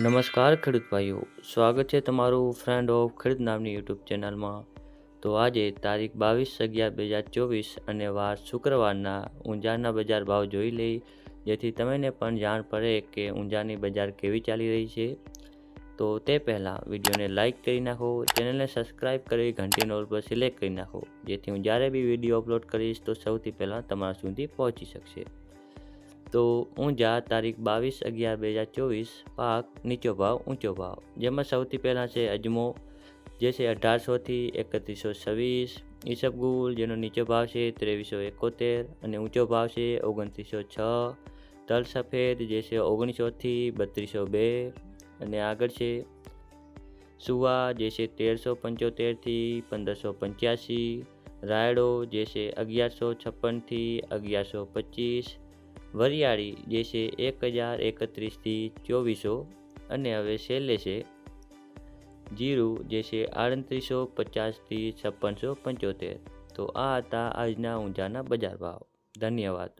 નમસ્કાર ખેડૂત ભાઈઓ, સ્વાગત છે તમારું ફ્રેન્ડ ઓફ ખેડૂત નામની યુટ્યુબ ચેનલમાં. તો આજે તારીખ બાવીસ અગિયાર બે હજાર ચોવીસ અને વાર શુક્રવારના ઊંઝાના બજાર ભાવ જોઈ લઈ, જેથી તમને પણ જાણ પડે કે ઊંઝાની બજાર કેવી ચાલી રહી છે. તો તે પહેલાં વિડીયોને લાઇક કરી નાખો, ચેનલને સબસ્ક્રાઈબ કરી ઘંટીનો ઉપર પર સિલેક્ટ કરી નાખો, જેથી હું જ્યારે બી વીડિયો અપલોડ કરીશ તો સૌથી પહેલાં તમારા સુધી પહોંચી શકશે. તો ઊંઝા તારીખ બાવીસ અગિયાર બે હજાર ચોવીસ, પાક નીચો ભાવ, ઊંચો ભાવ. જેમાં સૌથી પહેલાં છે અજમો, જે છે અઢારસોથી એકત્રીસો છવ્વીસ. ઈસબગુલ જેનો નીચો ભાવ છે ત્રેવીસો એકોતેર અને ઊંચો ભાવ છે ઓગણત્રીસો છ. તલ સફેદ, જે છે ઓગણીસોથી બત્રીસો બે. અને આગળ છે સુવા, જે છે તેરસો પંચોતેરથી પંદરસો પંચ્યાસી. રાયડો, જે છે અગિયારસો છપ્પનથી અગિયારસો પચીસ. વરિયાળી જે છે એક હજાર એકત્રીસથી ચોવીસો અને હવે છેલ્લે છે જીરું જે છે આડત્રીસો પચાસથી છપ્પનસો પંચોતેર. તો આ હતા આજના ઊંઝાના બજાર ભાવ. ધન્યવાદ.